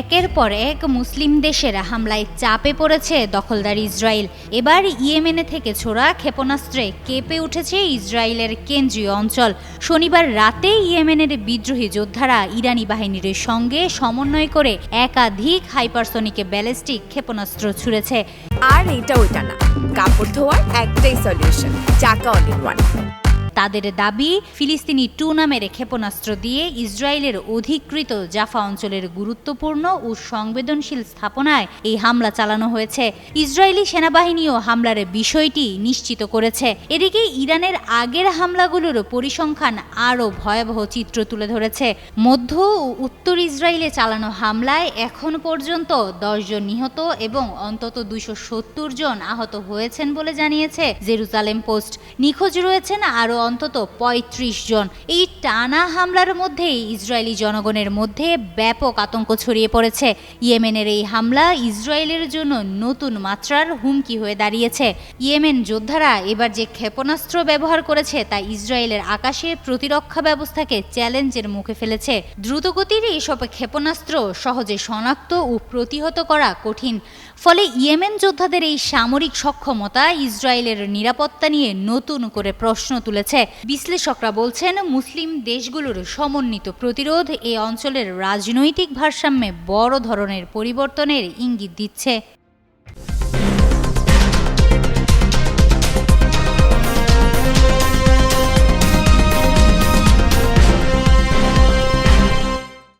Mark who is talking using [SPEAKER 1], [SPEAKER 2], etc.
[SPEAKER 1] একের পর এক মুসলিম দেশের হামলায় চাপে পড়েছে দখলদার ইসরায়েল। এবার ইয়েমেনে থেকে ছোড়া ক্ষেপণাস্ত্রে কেঁপে উঠেছে ইসরায়েলের কেন্দ্রীয় অঞ্চল। শনিবার রাতে ইয়েমেনের বিদ্রোহী যোদ্ধারা ইরানি বাহিনীর সঙ্গে সমন্বয় করে একাধিক হাইপারসনিক ব্যালিস্টিক ক্ষেপণাস্ত্র ছুড়েছে।
[SPEAKER 2] আর এটা ওইটা না। কাপড় ধোয়ার একটাই সলিউশন চাকা অল ওয়ান
[SPEAKER 1] তাদের দাবি, ফিলিস্তিনি টু নামের ক্ষেপণাস্ত্র দিয়ে ইসরায়েলের অধিকৃত জাফা অঞ্চলের গুরুত্বপূর্ণ ও সংবেদনশীল স্থাপনায় এই হামলা চালানো হয়েছে। ইসরায়েলি সেনাবাহিনীও হামলার বিষয়টি নিশ্চিত করেছে। এদিকে ইরানের আগের হামলাগুলোর পরিসংখ্যান আরও ভয়াবহ চিত্র তুলে ধরেছে। মধ্য ও উত্তর ইসরায়েলে চালানো হামলায় এখন পর্যন্ত জন নিহত এবং অন্তত সত্তর জন আহত হয়েছেন বলে জানিয়েছে জেরুজালেম পোস্ট। নিখোঁজ রয়েছেন আরও অন্তত ৩৫ জন। এই টানা হামলার মধ্যেই ইসরায়েলি জনগণের মধ্যে ব্যাপক আতঙ্ক ছড়িয়ে পড়েছে। ইয়েমেনের এই হামলা ইসরায়েলের জন্য নতুন মাত্রার হুমকি হয়ে দাঁড়িয়েছে। ইয়েমেন যোদ্ধারা এবার যে ক্ষেপণাস্ত্র ব্যবহার করেছে, তা ইসরায়েলের আকাশে প্রতিরক্ষা ব্যবস্থাকে চ্যালেঞ্জের মুখে ফেলেছে। দ্রুতগতির এসব ক্ষেপণাস্ত্র সহজে শনাক্ত ও প্রতিহত করা কঠিন। ফলে ইয়েমেন যোদ্ধাদের এই সামরিক সক্ষমতা ইসরায়েলের নিরাপত্তা নিয়ে নতুন করে প্রশ্ন তুলেছে। বিশ্লেষকরা বলছেন, মুসলিম দেশগুলোর সমন্বিত প্রতিরোধ এ অঞ্চলের রাজনৈতিক ভারসাম্যে বড় ধরনের পরিবর্তনের ইঙ্গিত দিচ্ছে।